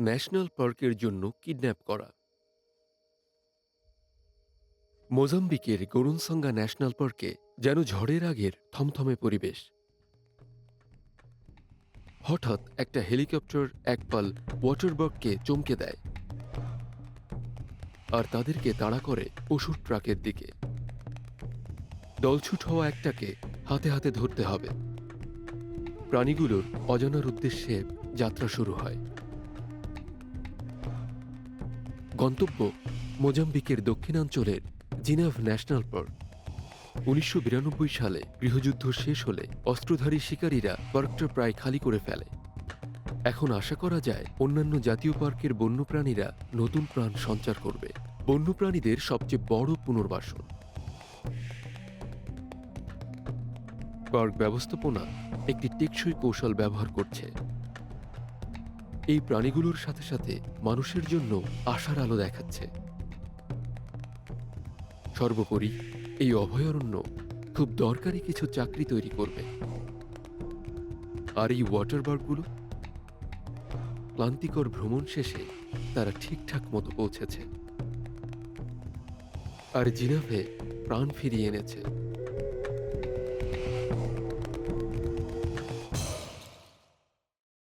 National পার্কের জন্য kidnap করা। মোজাম্বিকের গরুনসঙ্গা ন্যাশনাল পার্কে যেন ঝড়ের আগের থমথমে পরিবেশ। হঠাৎ একটা হেলিকপ্টার একপাল ওয়াটারবার্গকে চমকে দেয় আর তাদেরকে তাড়া করে পশুর ট্রাকের দিকে। দলছুট হওয়া একটাকে হাতে হাতে ধরতে হবে। প্রাণীগুলোর অজানার উদ্দেশ্যে যাত্রা শুরু হয়। গন্তব্য মোজাম্বিকের দক্ষিণাঞ্চলের জিনাভ ন্যাশনাল পার্ক। উনিশশো বিরানব্বই সালে গৃহযুদ্ধ শেষ হলে অস্ত্রধারী শিকারীরা পার্কটা প্রায় খালি করে ফেলে। এখন আশা করা যায় অন্যান্য জাতীয় পার্কের বন্যপ্রাণীরা নতুন প্রাণ সঞ্চার করবে। বন্যপ্রাণীদের সবচেয়ে বড় পুনর্বাসন। পার্ক ব্যবস্থাপনা একটি টেকসই কৌশল ব্যবহার করছে। এই প্রাণীগুলোর সাথে সাথে মানুষের জন্য আশার আলো দেখাচ্ছে। সর্বোপরি এই অভয়ারণ্য খুব দরকারি কিছু চাকরি তৈরি করবে। আর এই ওয়াটারবার্গগুলো ক্লান্তিকর ভ্রমণ শেষে তারা ঠিকঠাক মতো পৌঁছেছে। আর জিনাভে প্রাণ ফিরিয়ে এনেছে।